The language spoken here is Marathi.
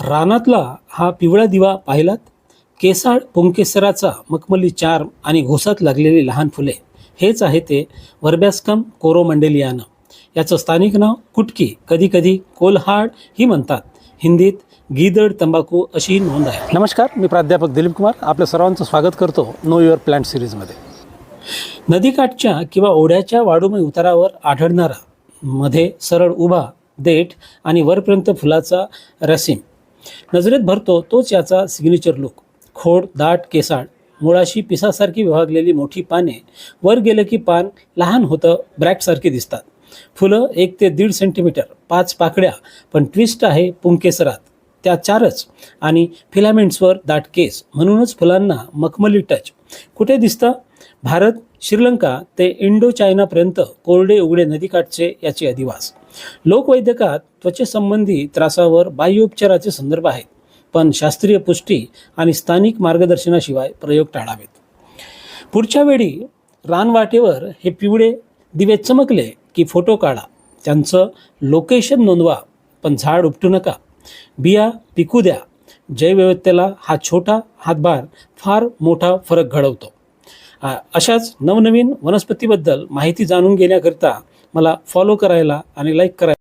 रानातला हा पिवळा दिवा पाहिलात? केसाळ पुंकेसराचा मखमली चार आणि घोसात लागलेली लहान फुले. हेच आहे ते वर्बॅस्कम कोरोमंडेलियानं. याचं स्थानिक नाव कुटकी. कधीकधी कोलहाड ही म्हणतात. हिंदीत गिदड तंबाखू अशीही नोंद आहे. नमस्कार मी प्राध्यापक दिलीप कुमार. आपल्या सर्वांचं स्वागत करतो नो युअर प्लांट सिरीजमध्ये. नदीकाठच्या किंवा ओढ्याच्या वाडूमय उतारावर आढळणारा मध्ये सरळ उभा देठ आणि वरपर्यंत फुलाचा रसीम. नजरेत भरतो तोच याचा सिग्नेचर लुक खोड दाट केसाळ. मुळाशी पिसासारखी विभागलेली मोठी पाने वर गेलं की पान लहान होतं ब्रॅकसारखी दिसतात. फुलं एक ते दीड सेंटीमीटर पाच पाकड्या पण ट्विस्ट आहे पुंकेसरात. त्या चारच आणि फिलामेंट्सवर दाट केस. म्हणूनच फुलांना मखमली टच कुठे दिसतं? भारत श्रीलंका ते इंडो चायनापर्यंत कोरडे उघडे नदीकाठचे याचे अधिवास. लोकवैद्यकात त्वचेसंबंधी त्रासावर बाह्योपचाराचे संदर्भ आहेत पण शास्त्रीय पुष्टी आणि स्थानिक मार्गदर्शनाशिवाय प्रयोग टाळावेत. पुढच्या वेळी रानवाटेवर हे पिवळे दिवे चमकले की फोटो काढा. त्यांचं लोकेशन नोंदवा पण झाड उपटू नका. बिया पिकू द्या. जैवविविधतेला हा छोटा हातभार फार मोठा फरक घडवतो. अशाच नवनवीन वनस्पतीबद्दल माहिती जाणून घेण्याकरिता मला फॉलो करायला आणि लाईक करायला.